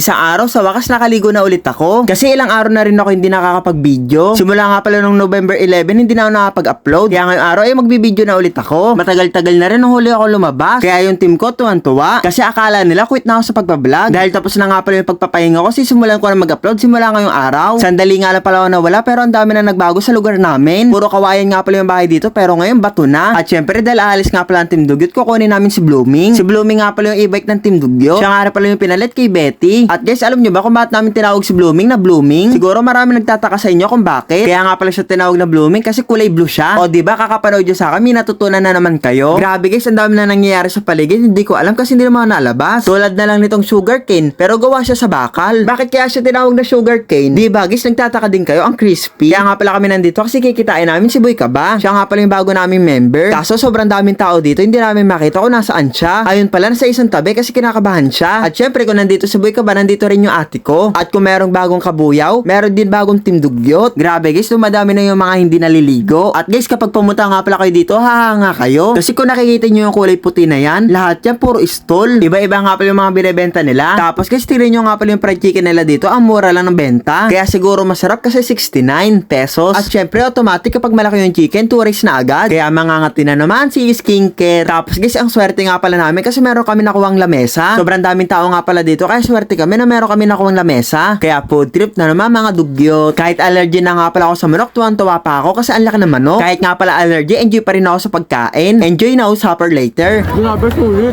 Isang araw sa wakas nakaligo na ulit ako. Kasi ilang araw na rin ako hindi nakakapag-video. Simula nga pala nung November 11 hindi na ako nakakapag-upload. Kaya ngayong araw ay magbibideo na ulit ako. Matagal-tagal na rin nung huli ako lumabas. Kaya yung team ko tuwan-tuwa. Kasi akala nila quit na ako sa pagbablog. Dahil tapos na nga pala yung pagpapahinga ko simulan ko na mag-upload simula ngayong araw. Sandali nga lang pala ako nawala pero ang dami na nagbago sa lugar namin. Puro kawayan nga pala yung bahay dito pero ngayon bato na. At syempre dahil aalis nga pala ang Team Dugyot kukunin namin si Blooming. Si Blooming nga pala yung e-bike ng Team Dugyot. Siya nga pala yung pinalit kay Betty. At guys alam nyo ba kung bakit namin tinawag si Blooming na Blooming? Siguro marami nagtataka sa inyo kung bakit. Kaya nga pala siya tinawag na Blooming kasi kulay blue siya. O di ba kakapanood nyo sa may natutunan na naman kayo. Grabe guys ang dami na nangyayari sa paligid. Hindi ko alam kasi hindi naman nalabas. Tulad na lang nitong sugar cane pero gawa siya sa bakal. Bakit kaya siya tinawag na sugar cane? Di ba guys nagtataka din kayo ang crispy. Kaya nga pala kami nandito kasi kikitain namin si Boy Kaba. Siya nga pala yung bago naming member. Kaso sobrang daming tao dito hindi namin makita kung nasaan siya. Ayun pala nasa isang tabi kasi kinakabahan siya. At syempre kung nandito si Boy Kaba nandito rin yung ate ko. At kung merong bagong kabuyaw, meron din bagong team dugyot. Grabe guys dumadami na yung mga hindi naliligo. At guys kapag pumunta nga pala kayo dito hahanga kayo. Kasi kung nakikita nyo yung kulay puti na yan, lahat yan puro stall. Iba-iba nga pala yung mga binibenta nila. Tapos guys tignan nyo nga pala yung fried chicken nila dito. Ang mura lang ng benta. Kaya siguro masarap kasi 69 pesos. At syempre automatic kapag malaki yung chicken, 2 rice na agad. Kaya mangangati na naman si skincare. Tapos guys, ang swerte nga pala namin kasi meron kami nakuwang lamesa. Sobrang daming tao nga pala dito kaya swerte kami na meron kami nakuwang lamesa. Kaya food trip na naman mga dugyot. Kahit allergy na nga pala ako sa manok, tuwang-tuwa pa ako kasi ang laki ng manok. Kahit nga pala allergy, enjoy pa rin ako sa pagkain. Enjoy na supper later. Grabe sulit.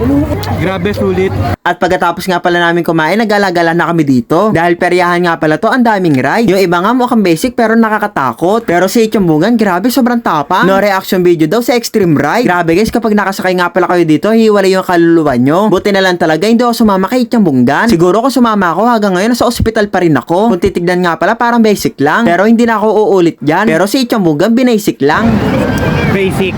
Grabe sulit. At pagkatapos nga pala namin kumain, nagala-gala na kami dito. Dahil peryahan nga pala to, ang daming ride. Yung iba nga mukhang basic pero nakakatakot. Pero si Ichambungan, grabe, sobrang tapang. No reaction video daw sa extreme ride. Grabe guys, kapag nakasakay nga pala kayo dito, hiwalay yung kaluluwa nyo. Buti na lang talaga, hindi ako sumama kay Ichambungan. Siguro kung sumama ako, hanggang ngayon, nasa ospital pa rin ako. Kung titignan nga pala, parang basic lang. Pero hindi na ako uulit dyan. Pero si Ichambungan, binasic lang. Basic.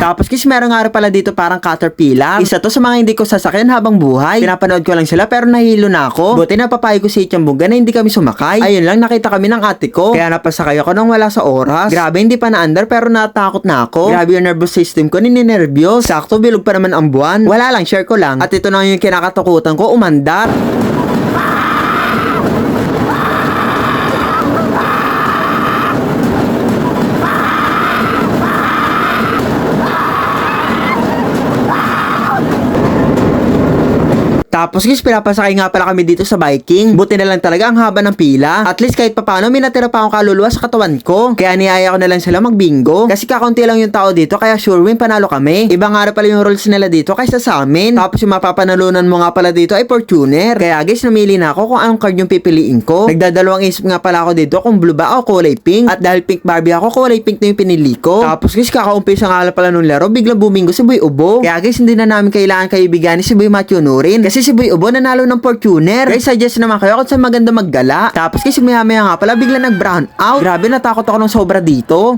Tapos guys, meron nga rin pala dito parang caterpillar. Isa to sa mga hindi ko sasakyan habang buhay. Pinapanood ko lang sila pero nahilo na ako. Buti napapayag ko si Itchambuga na hindi kami sumakay. Ayun lang, nakita kami ng ate ko. Kaya napasakay ako nang wala sa oras. Grabe, hindi pa na-under pero natakot na ako. Grabe yung nervous system ko, nininervyos. Sakto, bilog pa naman ang buwan. Wala lang, share ko lang. At ito na yung kinakatakutan ko, umandar. Tapos guys, pinapasakay nga pala kami dito sa biking. Buti na lang talaga ang haba ng pila. At least kahit papano, may natira pa akong kaluluwa sa katawan ko. Kaya niyaya ko na lang sila magbingo. Kasi kakaunti lang yung tao dito, kaya sure win panalo kami. Iba nga pala yung rules nila dito kaysa sa amin. Tapos yung mapapanalunan mo nga pala dito ay Fortuner. Kaya guys, namili na ako kung anong card yung pipiliin ko. Nagdadalawang isip nga pala ako dito kung blue ba o kulay pink. At dahil pink Barbie ako, kulay pink na yung pinili ko. Tapos guys, kakaumpisa nga pala nung laro, biglang bumingo si Boy Ubo. Kaya guys, hindi na namin kailangan kaibigan ni si Boy Matthew Nurin. Kasi si Boy Ubo nanalo ng Fortuner. Guys, suggest naman kayo kung saan maganda maggala. Tapos guys, maya maya nga pala, bigla nag brown out. Grabe, natakot ako ng sobra dito.